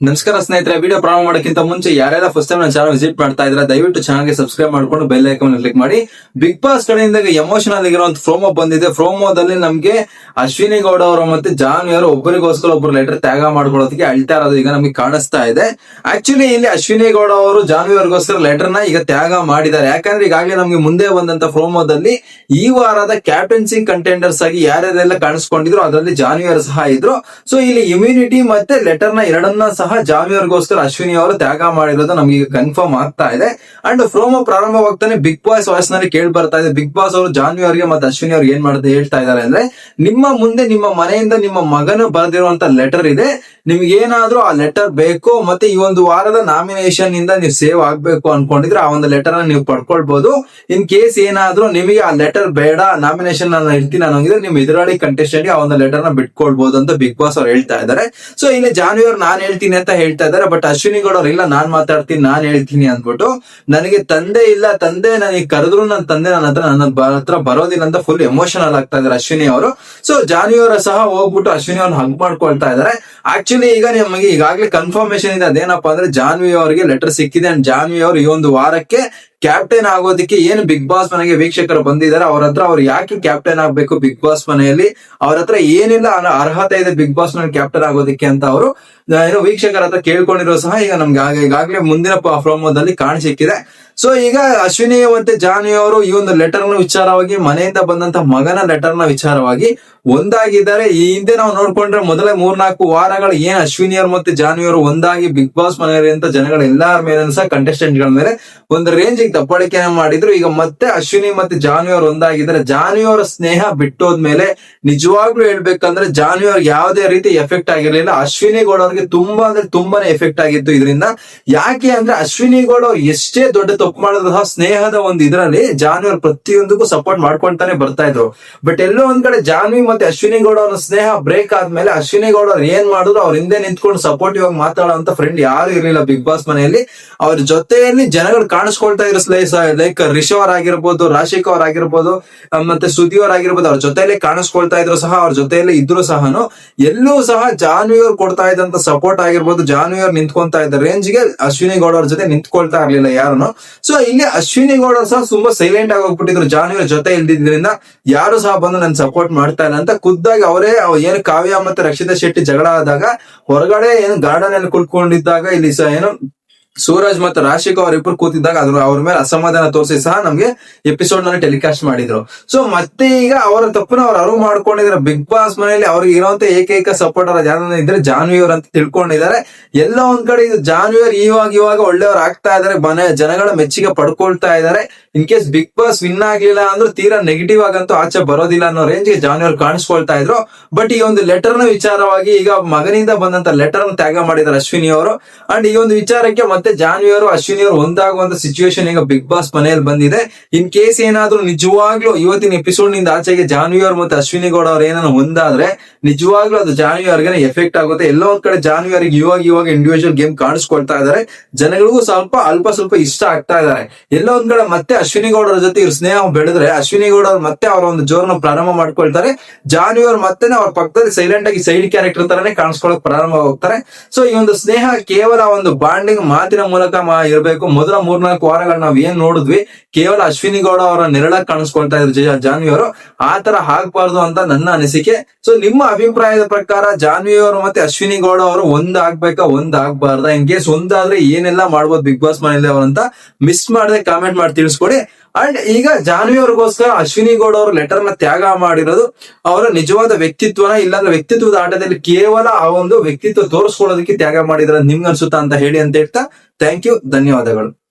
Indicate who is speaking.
Speaker 1: ನಮಸ್ಕಾರ ಸ್ನೇಹಿತರೆ ವಿಡಿಯೋ ಪ್ರಾರಂಭ ಮಾಡೋಕ್ಕಿಂತ ಮುಂಚೆ ಯಾರೆಲ್ಲ ಫಸ್ಟ್ ಟೈಮ್ ನನ್ನ ಚಾನಲ್ ವಿಸಿಟ್ ಮಾಡ್ತಾ ಇದ್ರೆ ದಯವಿಟ್ಟು ಚಾನಲ್ಗೆ ಸಬ್ಸ್ಕ್ರೈಬ್ ಮಾಡ್ಕೊಂಡು ಬೆಲ್ ಐಕನ್ ಕ್ಲಿಕ್ ಮಾಡಿ. ಬಿಗ್ ಬಾಸ್ ಕಡೆಯಿಂದ ಎಮೋಷನಲ್ ಆಗಿರುವಂತ ಫ್ರೋಮೋ ಬಂದಿದೆ. ಫ್ರೋಮೋದಲ್ಲಿ ನಮ್ಗೆ ಅಶ್ವಿನಿ ಗೌಡ ಅವರು ಮತ್ತೆ ಜಾನ್ವಿ ಅವರು ಒಬ್ಬರಿಗೋಸ್ಕರ ಒಬ್ಬರು ಲೆಟರ್ ತ್ಯಾಗ ಮಾಡ್ಕೊಳ್ಳೋದಕ್ಕೆ ಅಳ್ತಾ ಇರೋದು ಈಗ ನಮಗೆ ಕಾಣಿಸ್ತಾ ಇದೆ. ಆಕ್ಚುಲಿ ಇಲ್ಲಿ ಅಶ್ವಿನಿ ಗೌಡ ಅವರು ಜಾನ್ವಿ ಅವರಿಗೋಸ್ಕರ ಲೆಟರ್ನ ಈಗ ತ್ಯಾಗ ಮಾಡಿದ್ದಾರೆ. ಯಾಕಂದ್ರೆ ಈಗಾಗಲೇ ನಮ್ಗೆ ಮುಂದೆ ಬಂದಂತ ಫ್ರೋಮೋದಲ್ಲಿ ಈ ವಾರದ ಕ್ಯಾಪ್ಟನ್ಸಿ ಕಂಟೆಂಡರ್ಸ್ ಆಗಿ ಯಾರ್ಯಾರೆಲ್ಲ ಕಾಣಿಸ್ಕೊಂಡಿದ್ರು, ಅದರಲ್ಲಿ ಜಾನ್ವಿ ಸಹ ಇದ್ರು. ಸೊ ಇಲ್ಲಿ ಇಮ್ಯುನಿಟಿ ಮತ್ತೆ ಲೆಟರ್ನ ಎರಡನ್ನ ಸಹ ಜಾವಿಯವರಿಗೋಸ್ಕರ ಅಶ್ವಿನಿ ಅವರು ತ್ಯಾಗ ಮಾಡಿರೋದು ನಮ್ಗೆ ಕನ್ಫರ್ಮ್ ಆಗ್ತಾ ಇದೆ. ಅಂಡ್ ಫ್ರೋಮ ಪ್ರಾರಂಭವಾಗ್ತಾನೆ ಬಿಗ್ ಬಾಸ್ ವಾಯ್ಸ್ನಲ್ಲಿ ಕೇಳಿ ಬರ್ತಾ ಇದೆ. ಬಿಗ್ ಬಾಸ್ ಅವರು ಜಾನ್ವಿ ಅವರಿಗೆ ಮತ್ತೆ ಅಶ್ವಿನಿ ಅವ್ರಿಗೆ ಏನ್ ಮಾಡುತ್ತೆ ಹೇಳ್ತಾ ಇದ್ದಾರೆ ಅಂದ್ರೆ, ನಿಮ್ಮ ಮುಂದೆ ನಿಮ್ಮ ಮನೆಯಿಂದ ನಿಮ್ಮ ಮಗನು ಬರೆದಿರುವಂತ ಲೆಟರ್ ಇದೆ. ನಿಮ್ಗೆ ಏನಾದ್ರೂ ಆ ಲೆಟರ್ ಬೇಕು ಮತ್ತೆ ಈ ಒಂದು ವಾರದ ನಾಮಿನೇಷನ್ ಇಂದ ನೀವು ಸೇವ್ ಆಗ್ಬೇಕು ಅನ್ಕೊಂಡಿದ್ರೆ ಆ ಒಂದು ಲೆಟರ್ ನೀವು ಪಡ್ಕೊಳ್ಬಹುದು ಇನ್ ಕೇಸ್ ಏನಾದ್ರೂ ನಿಮಗೆ ಆ ಲೆಟರ್ ಬೇಡ ನಾಮಿನೇಷನ್ ನಾನು ಇರ್ತೀನಿ ಅನ್ನೋಂಗಿದ್ರೆ ನಿಮ್ ಎದುರಾಳಿ ಕಂಟೆಸ್ಟೆಂಟ್ ಆ ಒಂದು ಲೆಟರ್ನ ಬಿಟ್ಕೊಳ್ಬಹುದು ಅಂತ ಬಿಗ್ ಬಾಸ್ ಅವ್ರು ಹೇಳ್ತಾ ಇದ್ದಾರೆ. ಸೊ ಇಲ್ಲಿ ಜಾನ್ವಿ ಅವ್ರು ನಾನ್ ಹೇಳ್ತೀನಿ ಅಂತ ಹೇಳ್ತಾ ಇದ್ದಾರೆ ಬಟ್ ಅಶ್ವಿನಿ ಗೌಡ ಇಲ್ಲ, ನಾನ್ ಮಾತಾಡ್ತೀನಿ, ನಾನ್ ಹೇಳ್ತೀನಿ ಅಂದ್ಬಿಟ್ಟು ನನಗೆ ತಂದೆ ಇಲ್ಲ, ತಂದೆ ನನಗೆ ಕರೆದ್ರು ನನ್ನ ತಂದೆ ನನ್ನ ಹತ್ರ ನನ್ನ ಹತ್ರ ಬರೋದಿಲ್ಲ ಅಂತ ಫುಲ್ ಎಮೋಷನಲ್ ಆಗ್ತಾ ಇದ್ದಾರೆ ಅಶ್ವಿನಿ ಅವರು. ಸೊ ಜಾನ್ವಿ ಅವರ ಸಹ ಹೋಗ್ಬಿಟ್ಟು ಅಶ್ವಿನಿ ಅವ್ರನ್ನ ಹಗ್ ಮಾಡ್ಕೊಳ್ತಾ ಇದ್ದಾರೆ. ಆಕ್ಚುಲಿ ಈಗ ನಿಮಗೆ ಈಗಾಗಲೇ ಕನ್ಫರ್ಮೇಶನ್ ಇದೆ, ಅದೇನಪ್ಪಾ ಅಂದ್ರೆ ಜಾನ್ವಿ ಅವರಿಗೆ ಲೆಟರ್ ಸಿಕ್ಕಿದೆ ಅಂಡ್ ಜಾನ್ವಿ ಅವರು ಈ ಒಂದು ವಾರಕ್ಕೆ ಕ್ಯಾಪ್ಟನ್ ಆಗೋದಕ್ಕೆ ಏನು ಬಿಗ್ ಬಾಸ್ ಮನೆಗೆ ವೀಕ್ಷಕರು ಬಂದಿದ್ದಾರೆ, ಅವ್ರ ಹತ್ರ ಅವ್ರು ಯಾಕೆ ಕ್ಯಾಪ್ಟನ್ ಆಗ್ಬೇಕು ಬಿಗ್ ಬಾಸ್ ಮನೆಯಲ್ಲಿ? ಅವ್ರ ಹತ್ರ ಏನಿಲ್ಲ ಅರ್ಹತೆ ಇದೆ ಬಿಗ್ ಬಾಸ್ ಮನೆ ಕ್ಯಾಪ್ಟನ್ ಆಗೋದಕ್ಕೆ ಅಂತ ಅವರು ಏನು ವೀಕ್ಷಕರ ಹತ್ರ ಕೇಳ್ಕೊಂಡಿರೋ ಸಹ ಈಗ ನಮ್ಗೆ ಈಗಾಗಲೇ ಮುಂದಿನ ಪ್ರೋಮೋದಲ್ಲಿ ಕಾಣ ಸಿಕ್ಕಿದೆ. ಸೊ ಈಗ ಅಶ್ವಿನಿ ಮತ್ತೆ ಜಾನ್ವಿ ಅವರು ಈ ಒಂದು ಲೆಟರ್ನ ವಿಚಾರವಾಗಿ, ಮನೆಯಿಂದ ಬಂದಂತ ಮಗನ ಲೆಟರ್ನ ವಿಚಾರವಾಗಿ ಒಂದಾಗಿದ್ದಾರೆ. ಈ ಹಿಂದೆ ನಾವು ನೋಡ್ಕೊಂಡ್ರೆ ಮೊದಲೇ ಮೂರ್ನಾಲ್ಕು ವಾರಗಳು ಏನ್ ಅಶ್ವಿನಿ ಅವರು ಮತ್ತೆ ಜಾನ್ವಿ ಅವರು ಒಂದಾಗಿ ಬಿಗ್ ಬಾಸ್ ಮನೆಯಲ್ಲಿ ಅಂತ ಜನಗಳ ಎಲ್ಲರ ಮೇಲೆ ಸಹ ಕಂಟೆಸ್ಟೆಂಟ್ಗಳ ಮೇಲೆ ಒಂದು ರೇಂಜ್ ದಪ್ಪಳಿಕೆನ ಮಾಡಿದ್ರು. ಈಗ ಮತ್ತೆ ಅಶ್ವಿನಿ ಮತ್ತೆ ಜಾನ್ವಿ ಅವರು ಒಂದಾಗಿದ್ದಾರೆ. ಜಾನ್ವಿ ಅವರ ಸ್ನೇಹ ಬಿಟ್ಟೋದ್ಮೇಲೆ ನಿಜವಾಗ್ಲೂ ಹೇಳ್ಬೇಕಂದ್ರೆ ಜಾನ್ವಿ ಅವ್ರಿಗೆ ಯಾವುದೇ ರೀತಿ ಎಫೆಕ್ಟ್ ಆಗಿರ್ಲಿಲ್ಲ. ಅಶ್ವಿನಿ ಗೌಡ ಅವ್ರಿಗೆ ತುಂಬಾ ಅಂದ್ರೆ ತುಂಬಾನೇ ಎಫೆಕ್ಟ್ ಆಗಿತ್ತು ಇದರಿಂದ. ಯಾಕೆ ಅಂದ್ರೆ ಅಶ್ವಿನಿ ಗೌಡ ಎಷ್ಟೇ ದೊಡ್ಡ ತಪ್ಪು ಮಾಡಿದ್ರು ಸಹ ಸ್ನೇಹದ ಒಂದು ಇದರಲ್ಲಿ ಜಾನ್ವಿ ಪ್ರತಿಯೊಂದಕ್ಕೂ ಸಪೋರ್ಟ್ ಮಾಡ್ಕೊಂತಾನೆ ಬರ್ತಾ ಇದ್ರು. ಬಟ್ ಎಲ್ಲೋ ಒಂದ್ ಕಡೆ ಜಾನ್ವಿ ಮತ್ತೆ ಅಶ್ವಿನಿ ಗೌಡ ಅವ್ರ ಸ್ನೇಹ ಬ್ರೇಕ್ ಆದ್ಮೇಲೆ ಅಶ್ವಿನಿ ಗೌಡ ಅವ್ರು ಏನ್ ಮಾಡಿದ್ರು ಅವ್ರ ಹಿಂದೆ ನಿಂತ್ಕೊಂಡು ಸಪೋರ್ಟಿವ್ ಆಗಿ ಮಾತಾಡೋಂತ ಫ್ರೆಂಡ್ ಯಾರು ಇರ್ಲಿಲ್ಲ ಬಿಗ್ ಬಾಸ್ ಮನೆಯಲ್ಲಿ. ಅವ್ರ ಜೊತೆಯಲ್ಲಿ ಜನಗಳು ಕಾಣಿಸ್ಕೊಳ್ತಾ ಇರೋ ಲೈಕ್ ರಿಷವ್ ಅವ್ರ ಆಗಿರ್ಬೋದು, ರಾಶಿಕ್ ಅವ್ರ ಆಗಿರ್ಬೋದು ಮತ್ತೆ ಸುದಿ ಅವ್ರ ಆಗಿರ್ಬೋದು, ಅವ್ರ ಜೊತೆಯಲ್ಲಿ ಕಾಣಿಸ್ಕೊಳ್ತಾ ಇದ್ರು ಸಹ, ಅವ್ರ ಜೊತೆಯಲ್ಲಿ ಇದ್ರು ಸಹನು. ಎಲ್ಲೂ ಸಹ ಜಾನ್ವಿ ಅವ್ರು ಕೊಡ್ತಾ ಇದ್ದಂತ ಸಪೋರ್ಟ್ ಆಗಿರ್ಬೋದು, ಜಾನ್ವಿ ಅವ್ರು ನಿಂತ್ಕೊಂತ ಇದ್ದ ರೇಂಜ್ಗೆ ಅಶ್ವಿನಿ ಗೌಡ ಅವ್ರ ಜೊತೆ ನಿಂತ್ಕೊಳ್ತಾ ಇರ್ಲಿಲ್ಲ ಯಾರುನು. ಸೊ ಇಲ್ಲಿ ಅಶ್ವಿನಿ ಗೌಡ ಸಹ ತುಂಬಾ ಸೈಲೆಂಟ್ ಆಗಿ ಹೋಗ್ಬಿಟ್ಟಿದ್ರು. ಜಾನ್ವಿ ಜೊತೆ ಇಲ್ದಿದ್ರಿಂದ ಯಾರು ಸಹ ಬಂದು ನನ್ ಸಪೋರ್ಟ್ ಮಾಡ್ತಾ ಇಲ್ಲ ಅಂತ ಖುದ್ದಾಗಿ ಅವರೇ ಅವ್ ಏನು ಕಾವ್ಯ ಮತ್ತೆ ರಕ್ಷಿತಾ ಶೆಟ್ಟಿ ಜಗಳ ಆದಾಗ ಹೊರಗಡೆ ಏನು ಗಾರ್ಡನ್ ಅಲ್ಲಿ ಕುಳ್ಕೊಂಡಿದ್ದಾಗ ಇಲ್ಲಿ ಸಹ ಏನು ಸೂರಜ್ ಮತ್ತು ರಾಶಿಕ್ ಅವರಿಬ್ರು ಕೂತಿದ್ದಾಗ ಅದ್ರ ಅವ್ರ ಮೇಲೆ ಅಸಮಾಧಾನ ತೋರಿಸಿ ಸಹ ನಮ್ಗೆ ಎಪಿಸೋಡ್ನಲ್ಲಿ ಟೆಲಿಕಾಸ್ಟ್ ಮಾಡಿದ್ರು. ಸೊ ಮತ್ತೆ ಈಗ ಅವರ ತಪ್ಪನ ಅವ್ರು ಅರಿವು ಮಾಡ್ಕೊಂಡಿದ್ರೆ ಬಿಗ್ ಬಾಸ್ ಮನೆಯಲ್ಲಿ ಅವ್ರಿಗೆ ಇರೋಂತ ಏಕೈಕ ಸಪೋರ್ಟರ್ ಯಾರನ್ನ ಇದ್ರೆ ಜಾನ್ವಿ ಅವ್ರು ಅಂತ ತಿಳ್ಕೊಂಡಿದ್ದಾರೆ. ಎಲ್ಲ ಒಂದ್ ಕಡೆ ಇದು ಜಾನ್ವಿ ಅವ್ರು ಇವಾಗ ಇವಾಗ ಒಳ್ಳೆಯವ್ರು ಆಗ್ತಾ ಇದಾರೆ ಮನೆ ಜನಗಳ ಮೆಚ್ಚುಗೆ ಪಡ್ಕೊಳ್ತಾ ಇದಾರೆ in case Bigg Boss win ಆಗ್ಲಿಲ್ಲ ಅಂದ್ರೆ ತೀರಾ ನೆಗೆಟಿವ್ ಆಗಂತೂ ಆಚೆ ಬರೋದಿಲ್ಲ ಅನ್ನೋ ರೇಂಜ್ಗೆ ಜಾನ್ವಿಯರ್ ಅವ್ರು ಕಾಣಿಸ್ಕೊಳ್ತಾ ಇದ್ರು. ಬಟ್ ಈ ಒಂದು ಲೆಟರ್ನ ವಿಚಾರವಾಗಿ ಈಗ ಮಗನಿಂದ ಬಂದಂತ ಲೆಟರ್ ತ್ಯಾಗ ಮಾಡಿದ್ದಾರೆ ಅಶ್ವಿನಿ ಅವರು. ಅಂಡ್ ಈ ಒಂದು ವಿಚಾರಕ್ಕೆ ಮತ್ತೆ ಜಾನ್ವಿ ಅವರು ಅಶ್ವಿನಿ ಅವರು ಒಂದಾಗುವಂತ ಸಿಚುವೇಶನ್ ಈಗ ಬಿಗ್ ಬಾಸ್ ಮನೆಯಲ್ಲಿ ಬಂದಿದೆ. ಇನ್ ಕೇಸ್ ಏನಾದ್ರೂ ನಿಜವಾಗ್ಲೂ ಇವತ್ತಿನ ಎಪಿಸೋಡ್ನಿಂದ ಆಚೆಗೆ ಜಾನ್ವಿ ಅವರು ಮತ್ತೆ ಅಶ್ವಿನಿ ಗೌಡ ಅವ್ರ ಏನಾದ್ರು ಒಂದಾದ್ರೆ, ನಿಜವಾಗ್ಲೂ ಅದು ಜಾನ್ವಿ ಅವ್ರಿಗೆ ಎಫೆಕ್ಟ್ ಆಗುತ್ತೆ. ಎಲ್ಲೋ ಒಂದ್ ಕಡೆ ಜಾನ್ವಿ ಅವರಿಗೆ ಇವಾಗ ಇವಾಗ ಇಂಡಿವಿಜುವಲ್ ಗೇಮ್ ಕಾಣಿಸ್ಕೊಳ್ತಾ ಇದಾರೆ ಜನಗಳಿಗೂ ಸ್ವಲ್ಪ ಅಲ್ಪ ಸ್ವಲ್ಪ ಇಷ್ಟ ಆಗ್ತಾ ಇದಾರೆ ಎಲ್ಲೋ ಒಂದ್ ಕಡೆ ಮತ್ತೆ ಅಶ್ವಿನಿ ಗೌಡ ಅವ್ರ ಜೊತೆ ಇವ್ರ ಸ್ನೇಹ ಬೆಳೆದ್ರೆ ಅಶ್ವಿನಿ ಗೌಡ ಅವ್ರು ಮತ್ತೆ ಅವರ ಒಂದು ಜೋರ್ನ ಪ್ರಾರಂಭ ಮಾಡ್ಕೊಳ್ತಾರೆ. ಜಾನ್ವಿ ಅವ್ರು ಮತ್ತೆ ಅವ್ರ ಪಕ್ಕದಲ್ಲಿ ಸೈಲೆಂಟ್ ಆಗಿ ಸೈಡ್ ಕ್ಯಾರೆಕ್ಟರ್ ತರನೇ ಕಾಣಿಸ್ಕೊಳಕ್ ಪ್ರಾರಂಭ ಹೋಗ್ತಾರೆ. ಸೊ ಈ ಒಂದು ಸ್ನೇಹ ಕೇವಲ ಒಂದು ಬಾಂಡಿಂಗ್ ಮಾತಿನ ಮೂಲಕ ಇರಬೇಕು. ಮೊದಲ ಮೂರ್ನಾಲ್ಕು ವಾರಗಳು ನಾವ್ ಏನ್ ನೋಡಿದ್ವಿ? ಕೇವಲ ಅಶ್ವಿನಿ ಗೌಡ ಅವರ ನೆರಳ ಕಾಣಿಸ್ಕೊಳ್ತಾ ಇದ್ರು ಜಾನ್ವಿ ಅವರು. ಆ ತರ ಆಗ್ಬಾರ್ದು ಅಂತ ನನ್ನ ಅನಿಸಿಕೆ. ಸೊ ನಿಮ್ಮ ಅಭಿಪ್ರಾಯದ ಪ್ರಕಾರ ಜಾನ್ವಿ ಅವರು ಮತ್ತೆ ಅಶ್ವಿನಿ ಗೌಡ ಅವರು ಒಂದ್ ಆಗ್ಬೇಕಾ, ಒಂದ್ ಆಗ್ಬಾರ್ದ? ಇನ್ ಕೇಸ್ ಒಂದಾದ್ರೆ ಏನೆಲ್ಲ ಮಾಡ್ಬೋದು ಬಿಗ್ ಬಾಸ್ ಮನೆಯಲ್ಲಿ ಅವರಂತ ಮಿಸ್ ಮಾಡದೆ ಕಾಮೆಂಟ್ ಮಾಡಿ ತಿಳಿಸ್ಕೊಡಿ. ಅಂಡ್ ಈಗ ಜಾನ್ವಿ ಅವ್ರಿಗೋಸ್ಕರ ಅಶ್ವಿನಿ ಗೌಡ ಅವರು ಲೆಟರ್ನ ತ್ಯಾಗ ಮಾಡಿರೋದು ಅವರ ನಿಜವಾದ ವ್ಯಕ್ತಿತ್ವನ, ಇಲ್ಲಾಂದ್ರೆ ವ್ಯಕ್ತಿತ್ವದ ಆಟದಲ್ಲಿ ಕೇವಲ ಆ ಒಂದು ವ್ಯಕ್ತಿತ್ವ ತೋರಿಸ್ಕೊಳ್ಳೋದಕ್ಕೆ ತ್ಯಾಗ ಮಾಡಿದ್ರೆ ನಿಮ್ಗೆ ಅನ್ಸುತ್ತಾ ಅಂತ ಹೇಳಿ ಅಂತ ಹೇಳ್ತಾ ಥ್ಯಾಂಕ್ ಯು ಧನ್ಯವಾದಗಳು.